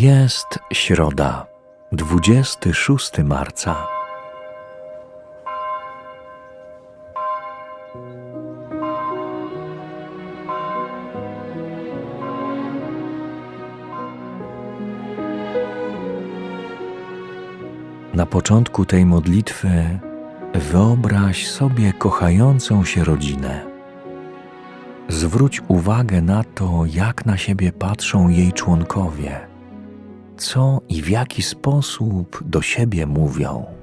Jest środa, 26 marca. Na początku tej modlitwy wyobraź sobie kochającą się rodzinę. Zwróć uwagę na to, jak na siebie patrzą jej członkowie, co i w jaki sposób do siebie mówią.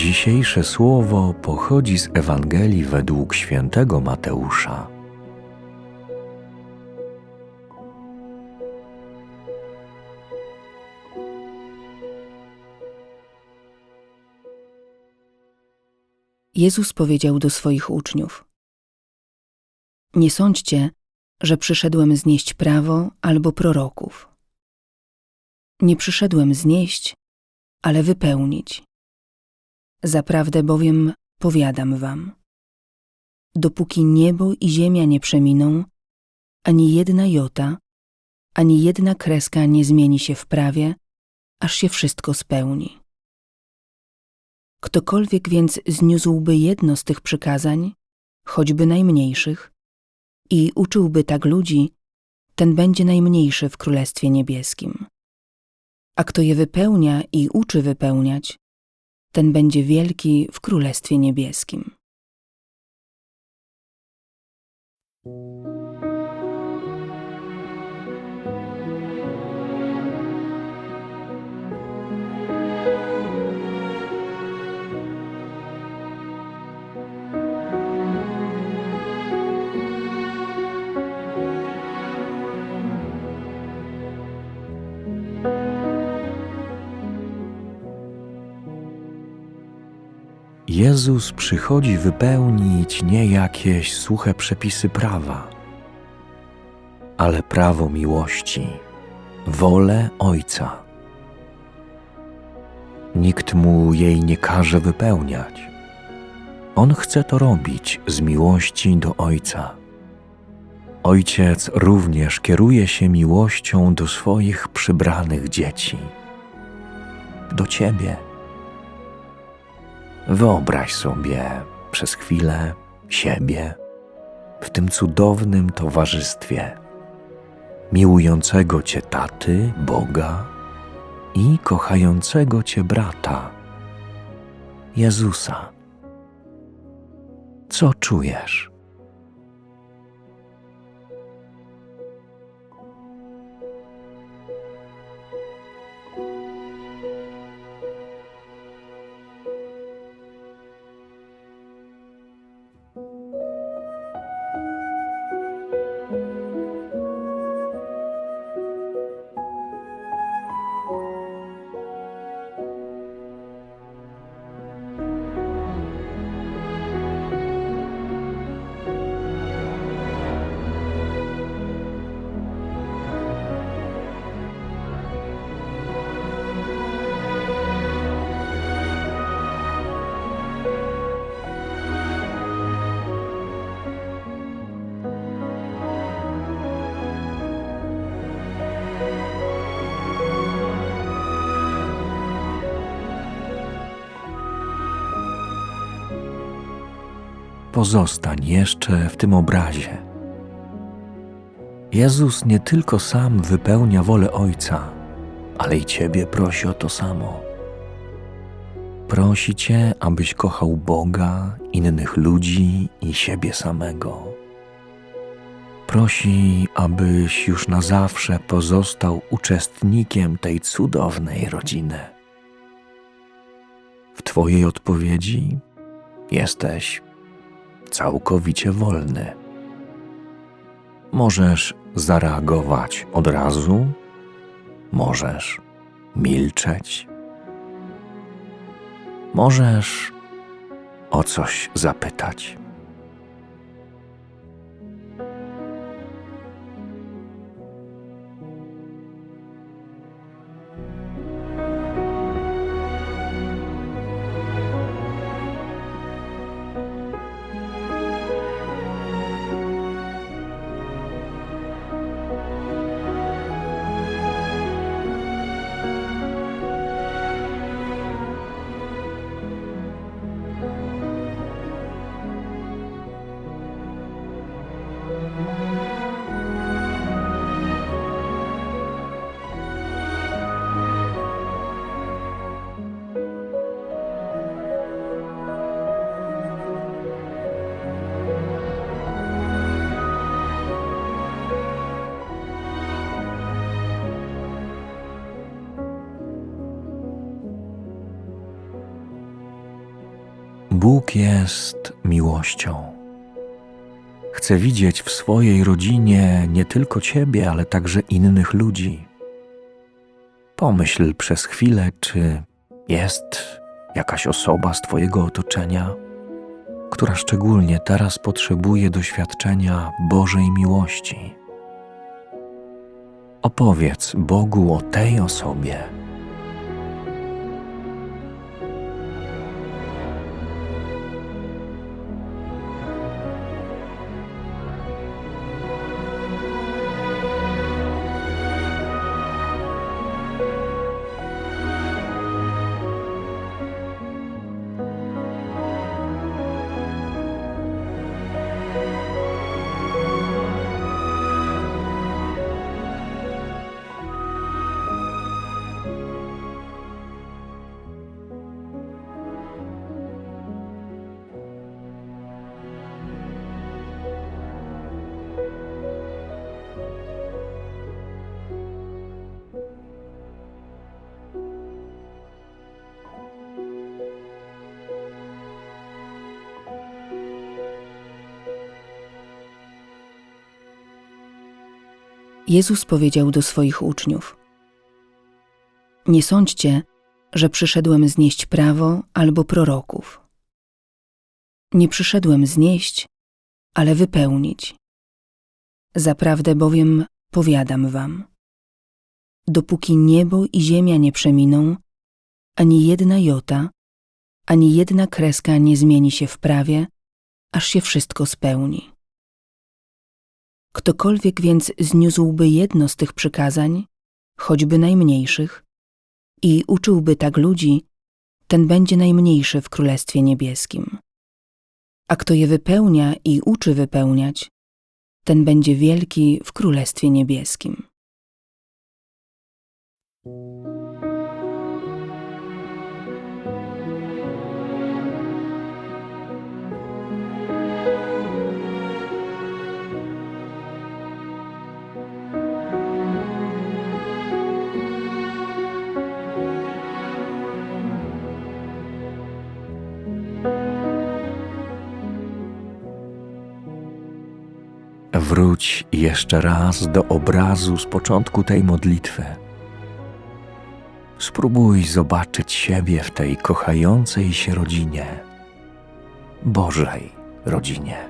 Dzisiejsze słowo pochodzi z Ewangelii według świętego Mateusza. Jezus powiedział do swoich uczniów: Nie sądźcie, że przyszedłem znieść prawo albo proroków. Nie przyszedłem znieść, ale wypełnić. Zaprawdę bowiem powiadam wam: dopóki niebo i ziemia nie przeminą, ani jedna jota, ani jedna kreska nie zmieni się w prawie, aż się wszystko spełni. Ktokolwiek więc zniósłby jedno z tych przykazań, choćby najmniejszych, i uczyłby tak ludzi, ten będzie najmniejszy w Królestwie Niebieskim. A kto je wypełnia i uczy wypełniać, ten będzie wielki w Królestwie Niebieskim. Jezus przychodzi wypełnić nie jakieś suche przepisy prawa, ale prawo miłości, wolę Ojca. Nikt mu jej nie każe wypełniać. On chce to robić z miłości do Ojca. Ojciec również kieruje się miłością do swoich przybranych dzieci, do Ciebie. Wyobraź sobie przez chwilę siebie w tym cudownym towarzystwie miłującego Cię taty, Boga i kochającego Cię brata, Jezusa. Co czujesz? Pozostań jeszcze w tym obrazie. Jezus nie tylko sam wypełnia wolę Ojca, ale i Ciebie prosi o to samo. Prosi Cię, abyś kochał Boga, innych ludzi i siebie samego. Prosi, abyś już na zawsze pozostał uczestnikiem tej cudownej rodziny. w Twojej odpowiedzi jesteś całkowicie wolny. Możesz zareagować od razu, możesz milczeć, możesz o coś zapytać. Bóg jest miłością. Chce widzieć w swojej rodzinie nie tylko Ciebie, ale także innych ludzi. Pomyśl przez chwilę, czy jest jakaś osoba z Twojego otoczenia, która szczególnie teraz potrzebuje doświadczenia Bożej miłości. Opowiedz Bogu o tej osobie. Jezus powiedział do swoich uczniów: Nie sądźcie, że przyszedłem znieść prawo albo proroków. Nie przyszedłem znieść, ale wypełnić. Zaprawdę bowiem powiadam wam: dopóki niebo i ziemia nie przeminą, ani jedna jota, ani jedna kreska nie zmieni się w prawie, aż się wszystko spełni. Ktokolwiek więc zniósłby jedno z tych przykazań, choćby najmniejszych, i uczyłby tak ludzi, ten będzie najmniejszy w Królestwie Niebieskim. A kto je wypełnia i uczy wypełniać, ten będzie wielki w Królestwie Niebieskim. Wróć jeszcze raz do obrazu z początku tej modlitwy. Spróbuj zobaczyć siebie w tej kochającej się rodzinie, Bożej rodzinie.